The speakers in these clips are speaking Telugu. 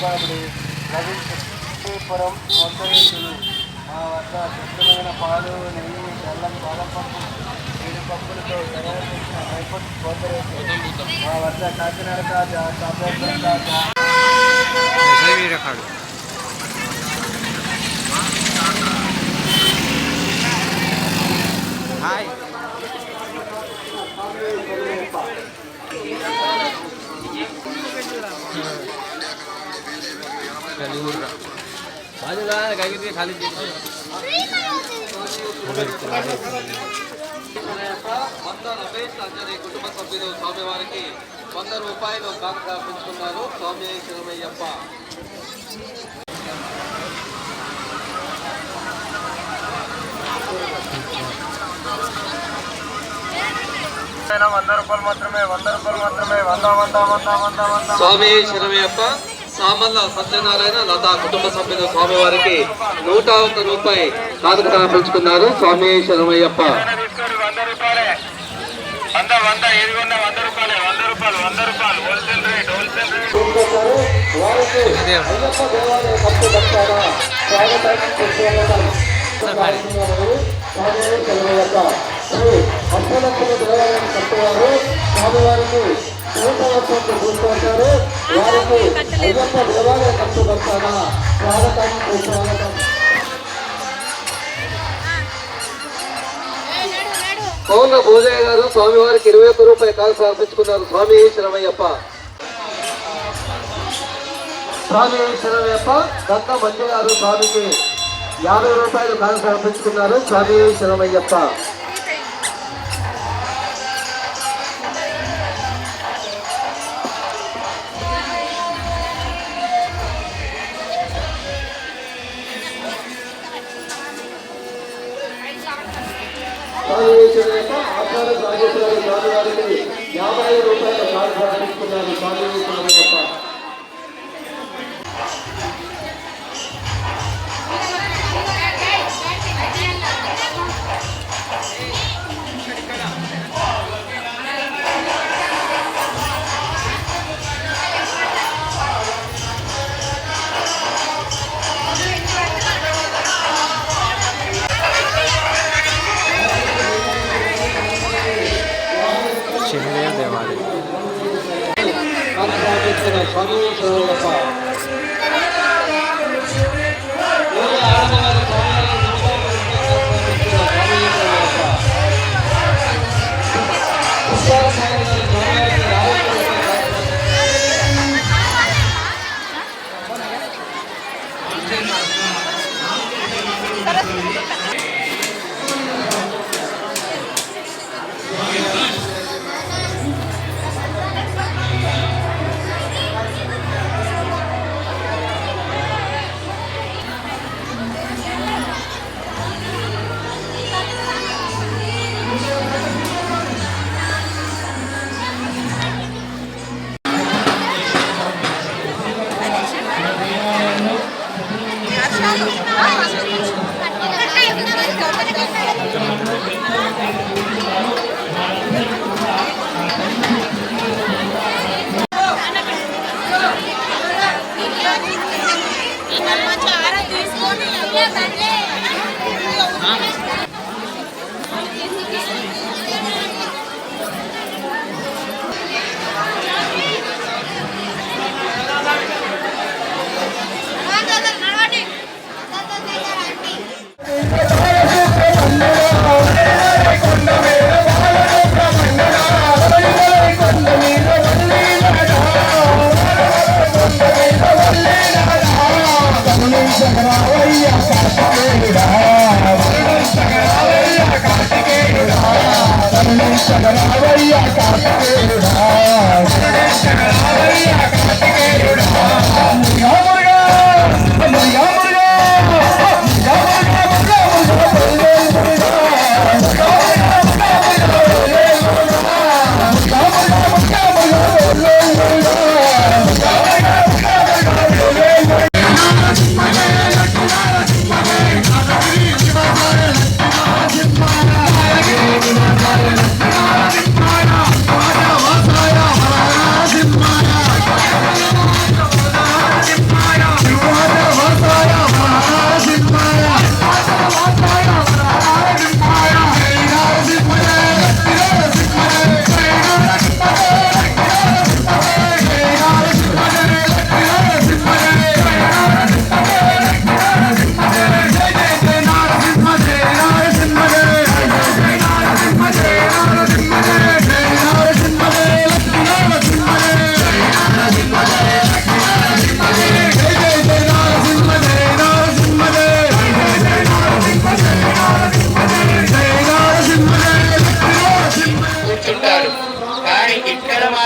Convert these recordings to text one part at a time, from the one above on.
బాబుడి లభించుపురం మొత్తవేసులు మా వద్ద శుద్ధమైన పాలు నెయ్యి బెల్లం బాదం పప్పు జీడిపప్పులతో తయారు చేసిన డ్రైఫ్రూట్ పోతరేసు మా వద్ద కాకినాడ కాజా చాపేశ్వరం తాజా. హాయ్. खाली వంద రమేష్ అంజనీ కుటుంబ సభ్యులు స్వామివారికి వంద రూపాయలు కానుక పెంచుకున్నారు స్వామి శివమయ్యప్ప వంద రూపాయలు మాత్రమే వంద రూపాయలు మాత్రమే వంద వంద వంద వంద వంద. స్వామి శివమయ్యప్ప సామల్ల సత్యనారాయణ లతా కుటుంబ సభ్యులు స్వామివారికి నూట ఒక్క రూపాయి కానుక పెంచుకున్నారు. స్వామి శివమయ్యప్ప స్వామివారికి రేట్ పౌర్ణ భోజయ్య గారు స్వామివారికి ఇరవై ఒక్క రూపాయి కాలు సమర్పించుకున్నారు. స్వామి శరమయ్యప్ప స్వామి శరమయ్యప్ప దత్త మంజ గారు స్వామికి యాభై రూపాయలు కాలు సమర్పించుకున్నారు. స్వామి శరమయ్యప్ప రూపాయలు Shagana Raya Kaka Kaka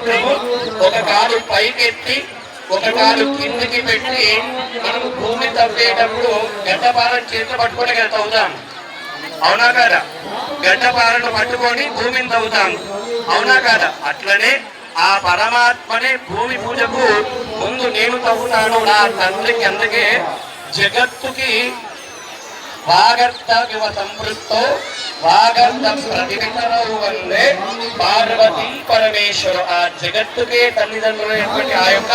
మాత్రము ఒక కాలు పైకెత్తి ఒక కాలు కిందికి పెట్టి మనం భూమి తప్పేటప్పుడు గడ్డపారను చేతులు పట్టుకుని తవ్వుతాం అవునా కాదా? గడ్డపారను పట్టుకొని భూమిని తవ్వుతాం అవునా కాదా? అట్లనే ఆ పరమాత్మనే భూమి పూజకు ముందు నేను తవ్వుతాను నా తండ్రికి అందుకే జగత్తుకి వాగర్త వివ సంవృత్తో వాగర్త ప్రతివితరౌ వల్లే పార్వతీ పరమేశ్వర ఆ జగత్తుకే తల్లిదండ్రులైనటువంటి ఆ యొక్క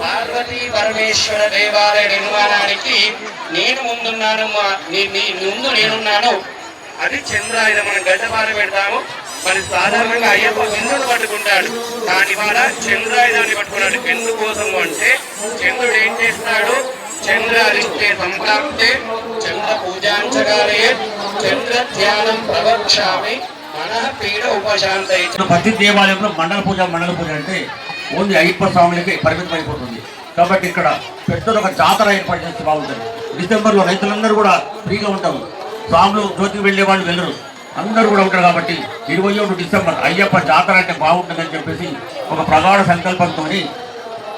పార్వతీ పరమేశ్వర దేవాలయ నిర్మాణానికి నేను ముందున్నాను మా- నీ- నీ ముందు నేనున్నాను. అది చంద్రాయుధం మనం గడ్డపార పెడతాము. మరి సాధారణంగా అయ్యప్ప విందును పట్టుకుంటాడు. కానీ వాళ్ళ చంద్రాయుధాన్ని పట్టుకున్నాడు. ఎందుకోసము అంటే చంద్రుడు ఏం చేస్తాడు? చంద్రాదిత్యే సంప్రాప్తే చంద్ర పూజాంచకాలే చంద్ర ధ్యానం ప్రవక్షామి మనః పీడ ప్రతి దేవాలయంలో మండల పూజ మండల పూజ అంటే ఓన్లీ అయ్యప్ప స్వాములకి పరిమితం అయిపోతుంది. కాబట్టి ఇక్కడ పెద్దలు ఒక జాతర ఏర్పాటు చేస్తే బాగుంటుంది. డిసెంబర్లో రైతులందరూ కూడా ఫ్రీగా ఉంటారు. స్వాములు జ్యోతికి వెళ్ళే వాళ్ళు వెళ్ళరు. అందరూ కూడా ఉంటారు కాబట్టి ఇరవై ఒకటి డిసెంబర్ అయ్యప్ప జాతర అంటే బాగుంటుందని చెప్పేసి ఒక ప్రగాఢ సంకల్పంతో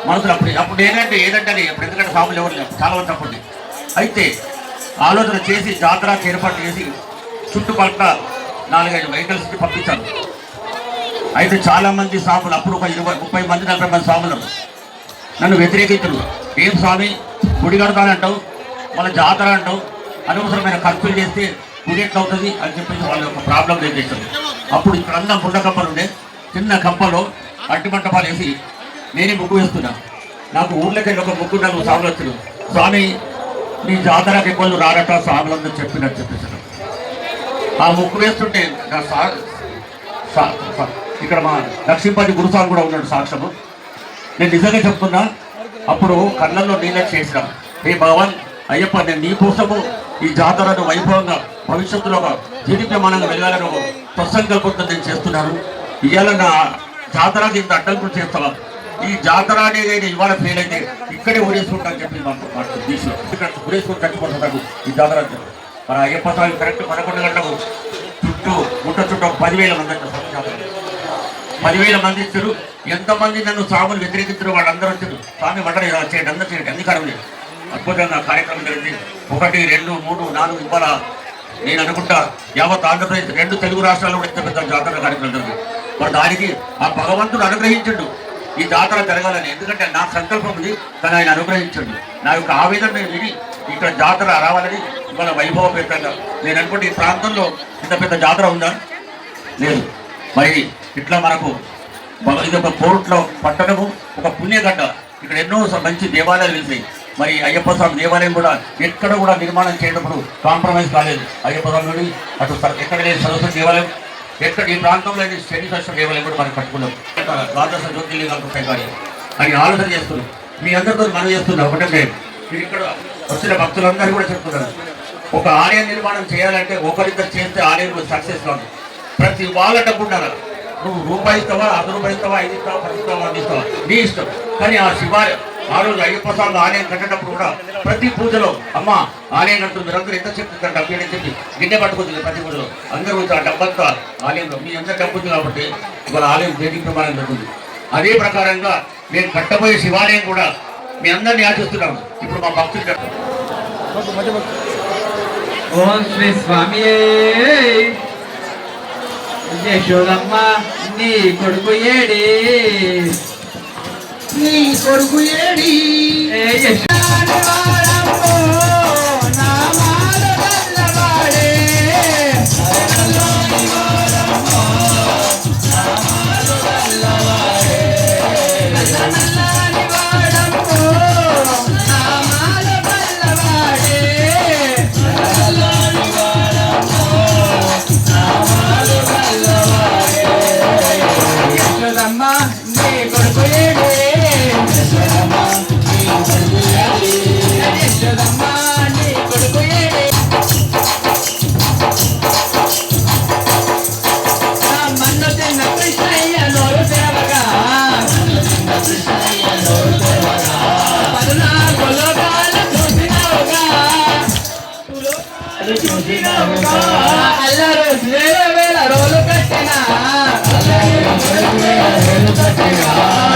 మనసులో అప్పుడు అప్పుడు ఏంటంటే ఏదంటే అది అప్పుడు ఎందుకంటే స్వాములు ఎవరు లేవు చాలా మంది అప్పుడు అయితే ఆలోచన చేసి జాతర ఏర్పాటు చేసి చుట్టుపక్కల నాలుగైదు వెహికల్స్కి పంపించాను అయితే చాలామంది స్వాములు అప్పుడు ఒక ఇరవై ముప్పై మంది నలభై మంది స్వాములు నన్ను వ్యతిరేకించరు. ఏం స్వామి? గుడి కడతానంటావు మళ్ళీ జాతర అంటావు అనవసరమైన ఖర్చులు చేస్తే గుడి ఎట్లా అవుతుంది అని చెప్పేసి వాళ్ళ యొక్క ప్రాబ్లం చేసేస్తారు అప్పుడు ఇక్కడ అన్న గుండ కంపలు ఉండే చిన్న కప్పలో అట్టి మంటపాలు వేసి నేనే ముగ్గు వేస్తున్నా. నాకు ఊర్లోకి ఒక ముగ్గు నాకు స్వాములు స్వామి నీ జాతరకి ఎక్కువ రారట సాగులందరూ చెప్పినట్టు చెప్పేసాను ఆ ముగ్గు వేస్తుంటే నా సా ఇక్కడ మా లక్ష్మీపతి గురుస్వామి కూడా ఉన్నాడు సాక్ష్యము. నేను నిజంగా చెప్తున్నా అప్పుడు కళ్ళల్లో నీళ్ళ చేసిన. హే భగవాన్ అయ్యప్ప నేను నీ కోసము ఈ జాతరను వైభవంగా భవిష్యత్తులో ఒక జీవితమానంగా వెళ్ళాలని ఒక సత్సంకల్పంతో నేను చేస్తున్నాను. ఇవాళ నా జాతర ఇంత అడ్డంకులు చేస్తావా? ఈ జాతర అనేది ఇవాళ ఫెయిల్ అయితే ఇక్కడే ఊరేసుకుంటాను చెప్పి మాకు మాకు తీసు ఇక్కడ ఈ జాతర మన అయ్యప్ప స్వామి కరెక్ట్ పదకొండు గంటలకు చుట్టూ గుట్ట చుట్టూ పదివేల మంది అంటారు పదివేల మంది ఇచ్చారు. ఎంతమంది నన్ను స్వాములు వ్యతిరేకించారు వాళ్ళందరూ వచ్చారు. స్వామి వంటలు ఇలా చేయండి అందరూ చేయండి అన్ని లేదు. అద్భుతంగా కార్యక్రమం జరిగింది. ఒకటి రెండు మూడు నాలుగు ఇవాళ నేను అనుకుంటా యావత్ ఆంధ్రప్రదేశ్ రెండు తెలుగు రాష్ట్రాల్లో కూడా ఇంత పెద్ద జాతర కార్యక్రమం జరిగింది. మరి దానికి ఆ భగవంతుడు అనుగ్రహించండు. ఈ జాతర జరగాలని. ఎందుకంటే నా సంకల్పం ఉంది తను ఆయన అనుగ్రహించండి. నా యొక్క ఆవేదన నేను విని ఇక్కడ జాతర రావాలని ఇవాళ వైభవపేతంగా నేను అనుకుంటే ఈ ప్రాంతంలో ఇంత పెద్ద జాతర ఉందా? లేదు. మరి ఇట్లా మనకు ఇది ఒక పోర్ట్లో పట్టణము ఒక పుణ్యగడ్డ. ఇక్కడ ఎన్నో మంచి దేవాలయాలు వెళ్తాయి మరి అయ్యప్ప స్వామి దేవాలయం కూడా ఎక్కడ కూడా నిర్మాణం చేయనప్పుడు కాంప్రమైజ్ కాలేదు. అయ్యప్ప స్వామి అటు ఎక్కడ లేదు సరస్వతి దేవాలయం ఎక్కడ ఈ ప్రాంతంలో అయితే శని సరస్వతి దేవాలయం కూడా మనం కట్టుకున్నాం. ద్వాదశ జ్యోతిర్లింగాలు ఉంటాయి కానీ అని ఆలోచన చేస్తున్నాం మీ అందరితో మనం చేస్తున్నాం ఒకటే మీరు ఇక్కడ వచ్చిన భక్తులందరూ కూడా చెప్తున్నారు. ఒక ఆలయ నిర్మాణం చేయాలంటే ఒకరిద్దరు చేస్తే ఆలయం సక్సెస్ కాదు. ప్రతి వాళ్ళ డబ్బు ఉండాలి? నువ్వు రూపాయి ఇస్తావా అర్ధ రూపాయి ఇస్తావా ఐదు ఇస్తావా పది ఇస్తావా అందిస్తావా నీ ఇష్టం. కానీ ఆ శివాలయం ఆ రోజు అయ్యప్ప స్వామి ఆలయం కట్టేటప్పుడు కూడా ప్రతి పూజలో అమ్మ ఆలయం కడుతుంది మీరందరూ ఎంత చెప్తున్నారు డబ్బు అని చెప్పి గిన్నె పట్టుకుంటుంది ప్రతి పూజలో. అందరూ వచ్చి ఆ డబ్బంతా ఆలయంలో మీ అందరి డబ్బు ఉంది కాబట్టి ఇవాళ ఆలయం దేనికి ప్రమాణం జరుగుతుంది. అదే ప్రకారంగా నేను కట్టబోయే శివాలయం కూడా మీ అందరిని ఆశిస్తున్నాను. ఇప్పుడు మా భక్తులు చెప్తారు ఓం శ్రీ స్వామి యశోదమ్మ నీ కొడుకు ఏడి. నీ కొడుకు ఏడి? కొడుకు ఏడి? Thank you.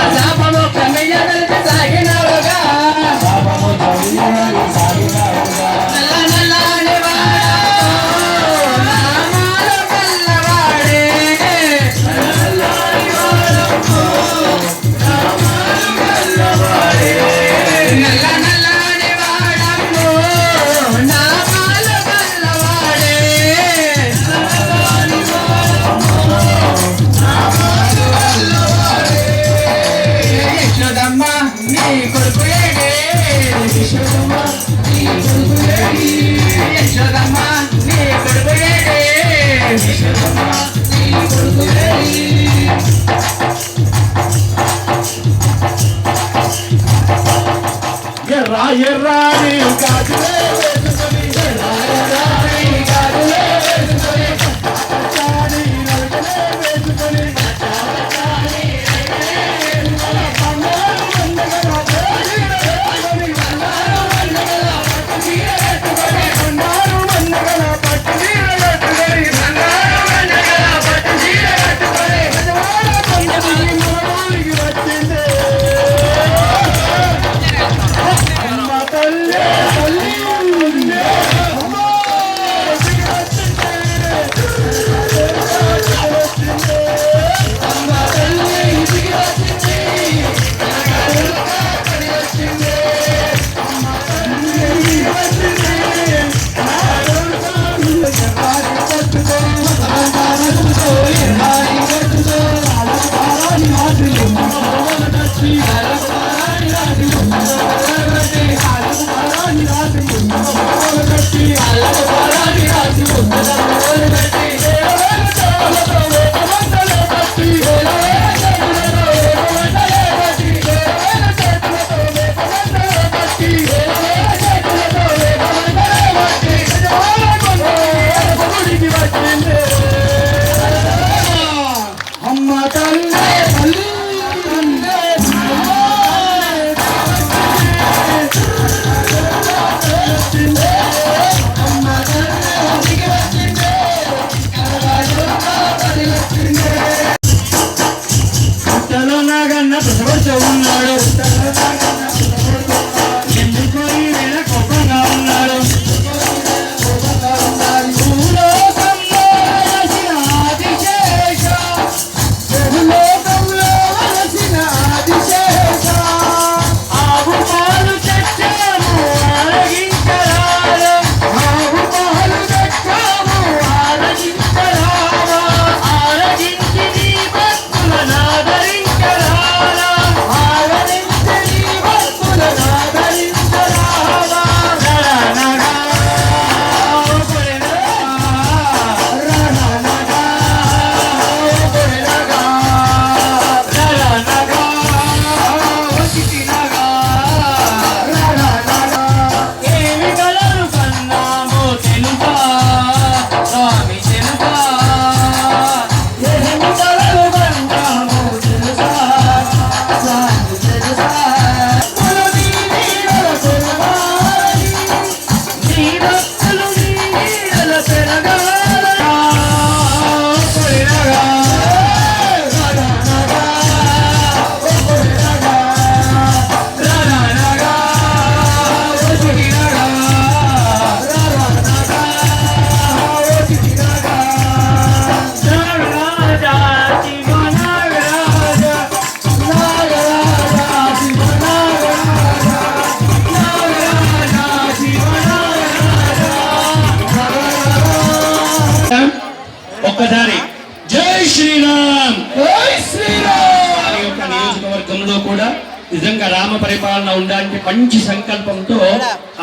నిజంగా రామ పరిపాలన ఉండడానికి మంచి సంకల్పంతో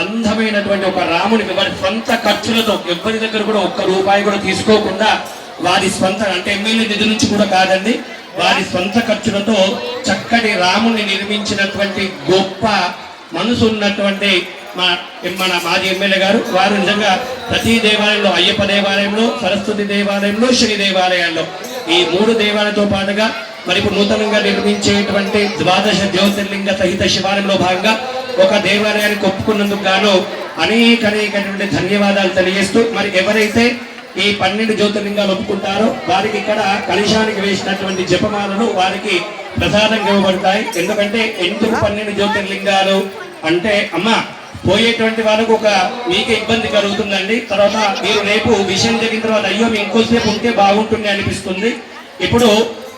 అందమైనటువంటి ఒక రాముని వారి స్వంత ఖర్చులతో ఎవరి దగ్గర కూడా ఒక్క రూపాయి కూడా తీసుకోకుండా వారి స్వంత అంటే ఎమ్మెల్యే నిధి నుంచి కూడా కాదండి వారి స్వంత ఖర్చులతో చక్కటి రాముని నిర్మించినటువంటి గొప్ప మనసు ఉన్నటువంటి మా మన మాజీ ఎమ్మెల్యే గారు వారు నిజంగా ప్రతి దేవాలయంలో అయ్యప్ప దేవాలయంలో సరస్వతి దేవాలయంలో శని దేవాలయాల్లో ఈ మూడు దేవాలయంతో పాటుగా మరి ఇప్పుడు నూతనంగా నిర్మించేటువంటి ద్వాదశ జ్యోతిర్లింగ సహిత శివాలయంలో భాగంగా ఒక దేవాలయానికి ఒప్పుకున్నందుకు గాను అనేక అనేకటువంటి ధన్యవాదాలు తెలియజేస్తూ మరి ఎవరైతే ఈ పన్నెండు జ్యోతిర్లింగాలు ఒప్పుకుంటారో వారికి ఇక్కడ కలశానికి వేసినటువంటి జపమాలను వారికి ప్రసాదంగా ఇవ్వబడతాయి. ఎందుకంటే ఎందుకు పన్నెండు జ్యోతిర్లింగాలు అంటే అమ్మ పోయేటువంటి వాళ్ళకు ఒక మీకే ఇబ్బంది కలుగుతుందండి. తర్వాత మీరు రేపు విషయం జరిగిన తర్వాత అయ్యో మీ ఇంకోసేపు ఉంటే బాగుంటుంది అనిపిస్తుంది. ఇప్పుడు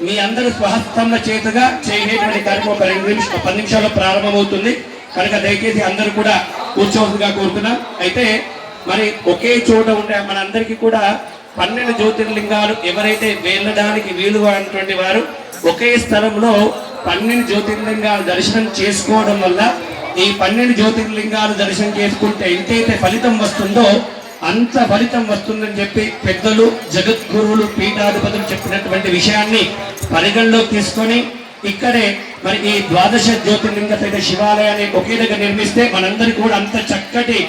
మీ అందరి స్వహస్తంల చేతగా చేయటువంటి కార్యక్రమం ఒక రెండు నిమిషం పది నిమిషాల్లో ప్రారంభమవుతుంది. కనుక దయచేసి అందరూ కూడా కూర్చోవద్దుగా కోరుతున్నాం. అయితే మరి ఒకే చోట ఉండే మనందరికీ కూడా పన్నెండు జ్యోతిర్లింగాలు ఎవరైతే వెళ్ళడానికి వీలుగా ఉన్నటువంటి వారు ఒకే స్థలంలో పన్నెండు జ్యోతిర్లింగాలు దర్శనం చేసుకోవడం వల్ల ఈ పన్నెండు జ్యోతిర్లింగాలు దర్శనం చేసుకుంటే ఎంతైతే ఫలితం వస్తుందో అంత ఫలితం వస్తుందని చెప్పి పెద్దలు జగద్గురువులు పీఠాధిపతులు చెప్పినటువంటి విషయాన్ని పరిగణలోకి తీసుకొని ఇక్కడే మరి ఈ ద్వాదశ జ్యోతిర్లింగ శివాలయాన్ని ఒకే దగ్గర నిర్మిస్తే మనందరికీ కూడా అంత చక్కటి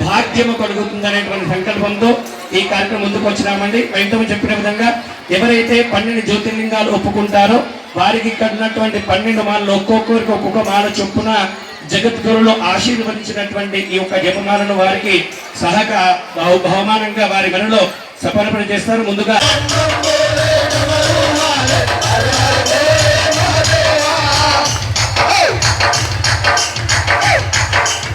భాగ్యము కలుగుతుందనేటువంటి సంకల్పంతో ఈ కార్యక్రమం ముందుకు వచ్చినామండి. వెంటనే చెప్పిన విధంగా ఎవరైతే పన్నెండు జ్యోతిర్లింగాలు ఒప్పుకుంటారో వారికి ఇక్కడ ఉన్నటువంటి పన్నెండు మాలలు ఒక్కొక్కరికి ఒక్కొక్క మాల చొప్పున జగద్గురులో ఆశీర్వదించినటువంటి ఈ యొక్క జపమాలను వారికి సహక బహు- బహుమానంగా వారి మనలో సమర్పణ చేస్తారు. ముందుగా Thank